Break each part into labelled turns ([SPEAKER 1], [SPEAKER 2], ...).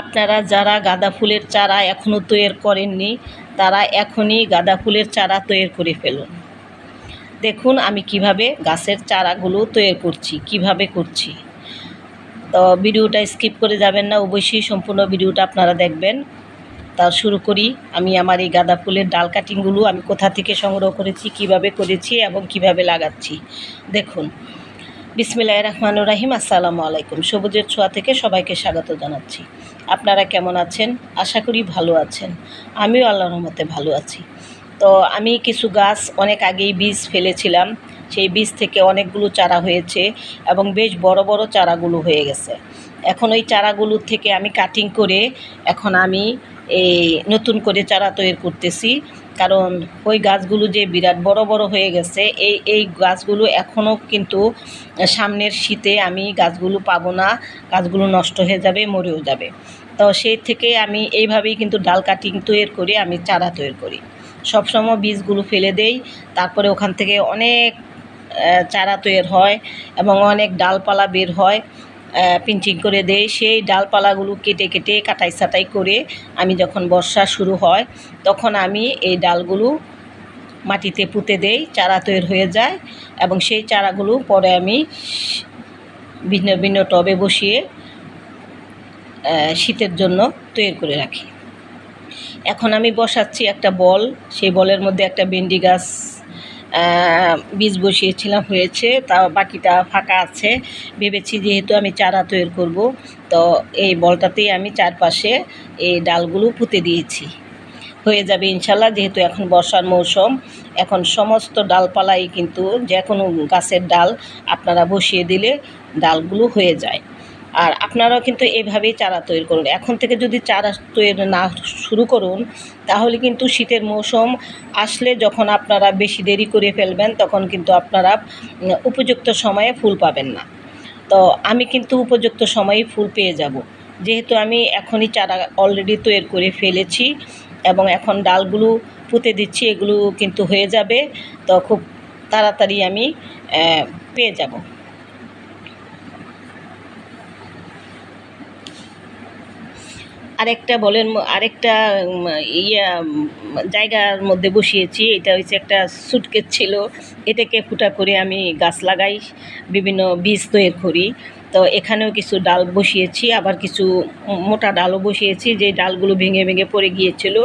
[SPEAKER 1] আপনারা যারা গাঁদা ফুলের চারা এখনও তৈরি করেননি, তারা এখনই গাঁদা ফুলের চারা তৈরি করে ফেলুন। দেখুন আমি কীভাবে গাছের চারাগুলো তৈরি করছি, কীভাবে করছি। তো ভিডিওটা স্কিপ করে যাবেন না, অবশ্যই সম্পূর্ণ ভিডিওটা আপনারা দেখবেন। তা শুরু করি, আমি আমার এই গাঁদা ফুলের ডাল কাটিংগুলো আমি কোথা থেকে সংগ্রহ করেছি, কীভাবে করেছি এবং কীভাবে লাগাচ্ছি। দেখুন বিসমিল্লাহ রহমান রাহিম, আসসালামু আলাইকুম। সবুজের ছোঁয়া থেকে সবাইকে স্বাগত জানাচ্ছি। আপনারা কেমন আছেন? আশা করি ভালো আছেন। আমিও আল্লাহর রহমতে ভালো আছি। তো আমি কিছু গাছ অনেক আগেই বীজ ফেলেছিলাম। সেই বীজ থেকে অনেকগুলো চারা হয়েছে এবং বেশ বড় বড় চারাগুলো হয়ে গেছে। এখন ওই চারাগুলোর থেকে আমি কাটিং করে এখন আমি এই নতুন করে চারা তৈরি করতেছি। কারণ ওই গাছগুলো যে বিরাট বড় বড় হয়ে গেছে, এই এই গাছগুলো এখনও কিন্তু সামনের শীতে আমি গাছগুলো পাবো না, গাছগুলো নষ্ট হয়ে যাবে, মরেও যাবে। তো সেই থেকে আমি এইভাবেই কিন্তু ডাল কাটিং তৈরি করে, আমি চারা তৈরি করি। সবসময় বীজগুলো ফেলে দেই, তারপরে ওখান থেকে অনেক চারা তৈরি হয় এবং অনেক ডালপালা বের হয়। পিঞ্চিং করে দেই সেই ডালপালাগুলো কেটে কেটে কাটাই ছাটাই করে আমি যখন বর্ষা শুরু হয়, তখন আমি এই ডালগুলো মাটিতে পুঁতে দেই, চারা তৈরি হয়ে যায় এবং সেই চারাগুলো পরে আমি ভিন্ন ভিন্ন টবে বসিয়ে শীতের জন্য তৈরি করে রাখি। এখন আমি বসাচ্ছি একটা বল, সেই বলের মধ্যে একটা ভেন্ডি গাছ বীজ বসিয়েছিলাম হয়েছে তা বাকিটা ফাঁকা আছে। ভেবেছি যেহেতু আমি চারা তৈরি করব, তো এই বলটাতেই আমি চারপাশে এই ডালগুলো পুঁতে দিয়েছি। হয়ে যাবে ইনশাল্লাহ, যেহেতু এখন বর্ষার মৌসুম, এখন সমস্ত ডালপালাই কিন্তু যে কোনো গাছের ডাল আপনারা বসিয়ে দিলে ডালগুলো হয়ে যায়। আর আপনারাও কিন্তু এইভাবেই চারা তৈরি করুন। এখন থেকে যদি চারা তৈরি না শুরু করুন, তাহলে কিন্তু শীতের মৌসুম আসলে যখন আপনারা বেশি দেরি করে ফেলবেন, তখন কিন্তু আপনারা উপযুক্ত সময়ে ফুল পাবেন না। তো আমি কিন্তু উপযুক্ত সময়ে ফুল পেয়ে যাব। যেহেতু আমি এখনই চারা অলরেডি তৈরি করে ফেলেছি এবং এখন ডালগুলো পুঁতে দিচ্ছি, এগুলো কিন্তু হয়ে যাবে। তো খুব তাড়াতাড়ি আমি পেয়ে যাব। আরেকটা বলেন, আরেকটা ইয়া জায়গার মধ্যে বসিয়েছি। এটা হচ্ছে একটা সুটকেস ছিল। এটাকে ফুটা করে আমি গাছ লাগাই, বিভিন্ন বীজ তৈরি করি। তো এখানেও কিছু ডাল বসিয়েছি, আবার কিছু মোটা ডালও বসিয়েছি, যে ডালগুলো ভেঙে ভেঙে পড়ে গিয়েছিল।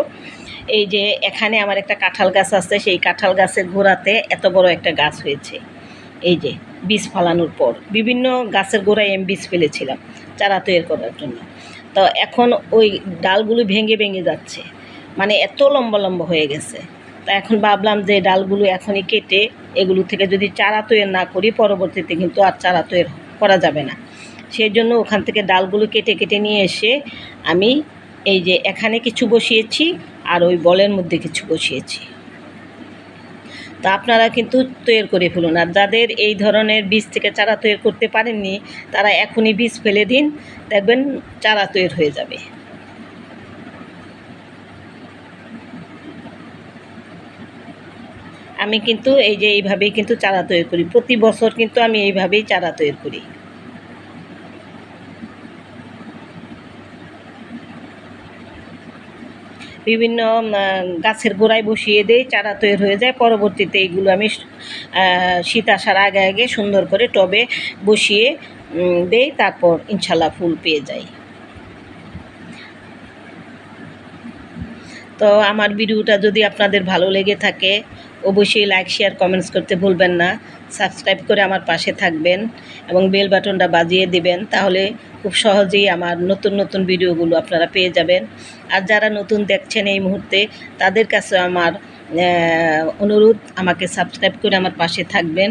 [SPEAKER 1] এই যে এখানে আমার একটা কাঁঠাল গাছ আছে, সেই কাঁঠাল গাছের গোড়াতে এত বড় একটা গাছ হয়েছে। এই যে বীজ ফালানোর পর। বিভিন্ন গাছের গোড়ায় আমি বীজ ফেলেছিলাম, চারা তৈরি করার জন্য। তো এখন ওই ডালগুলো ভেঙে ভেঙে যাচ্ছে। মানে এত লম্বা লম্বা হয়ে গেছে। তা এখন ভাবলাম যে ডালগুলো এখনই কেটে এগুলো থেকে যদি চারা তৈরি না করি, পরবর্তীতে কিন্তু আর চারা তৈরি করা যাবে না। সেই জন্য ওখান থেকে ডালগুলো কেটে কেটে নিয়ে এসে আমি এই যে এখানে কিছু বসিয়েছি আর ওই বলের মধ্যে কিছু বসিয়েছি। তা আপনারা কিন্তু তৈরি করে ফেলুন। আর যাদের এই ধরনের বীজ থেকে চারা তৈরি করতে পারেননি, তারা এখনই বীজ ফেলে দিন, দেখবেন চারা তৈরি হয়ে যাবে। আমি কিন্তু এই যে এইভাবেই কিন্তু চারা তৈরি করি। প্রতি বছর কিন্তু আমি এইভাবেই চারা তৈরি করি। বিভিন্ন গাছের গোড়ায় বসিয়ে দেই, চারা তৈরি হয়ে যায়। পরবর্তীতে এইগুলো আমি শীত আসার আগে আগে সুন্দর করে টবে বসিয়ে দেই। তারপর ইনশাল্লাহ ফুল পেয়ে যাই। তো আমার ভিডিওটা যদি আপনাদের ভালো লেগে থাকে অবশ্যই লাইক শেয়ার কমেন্টস করতে ভুলবেন না। সাবস্ক্রাইব করে আমার পাশে থাকবেন এবং বেল বাটনটা বাজিয়ে দিবেন, তাহলে খুব সহজেই আমার নতুন নতুন ভিডিওগুলো আপনারা পেয়ে যাবেন। আর যারা নতুন দেখছেন এই মুহূর্তে, তাদের কাছে আমার অনুরোধ, আমাকে সাবস্ক্রাইব করে আমার পাশে থাকবেন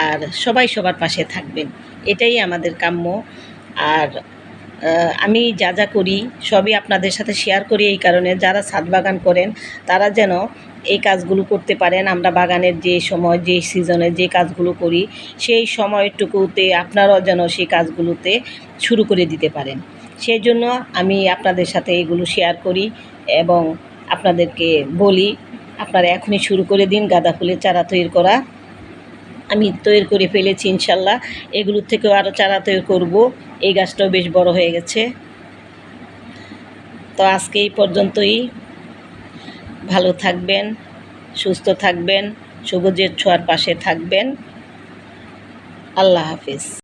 [SPEAKER 1] আর সবাই সবার পাশে থাকবেন। এটাই আমাদের কাম্য। আর আমি যা যা করি সবই আপনাদের সাথে শেয়ার করি এই কারণে। যারা ছাদ বাগান করেন, তারা যেন এই কাজগুলো করতে পারেন। আমরা বাগানের যে সময়, যে সিজনে যে কাজগুলো করি, সেই সময়টুকুতে আপনারাও যেন সেই কাজগুলোতে শুরু করে দিতে পারেন। সেই জন্য আমি আপনাদের সাথে এগুলো শেয়ার করি এবং আপনাদেরকে বলি, আপনারা এখনই শুরু করে দিন গাঁদা ফুলের চারা তৈরি করা। আমি তৈরি করে ফেলেছি ইনশাল্লাহ। এগুলোর থেকেও আরও চারা তৈরি করব। এই গাছটাও বেশ বড় হয়ে গেছে। তো আজকে এই পর্যন্তই। ভালো থাকবেন, সুস্থ থাকবেন, সবুজের ছোঁয়ার পাশে থাকবেন। আল্লাহ হাফিজ।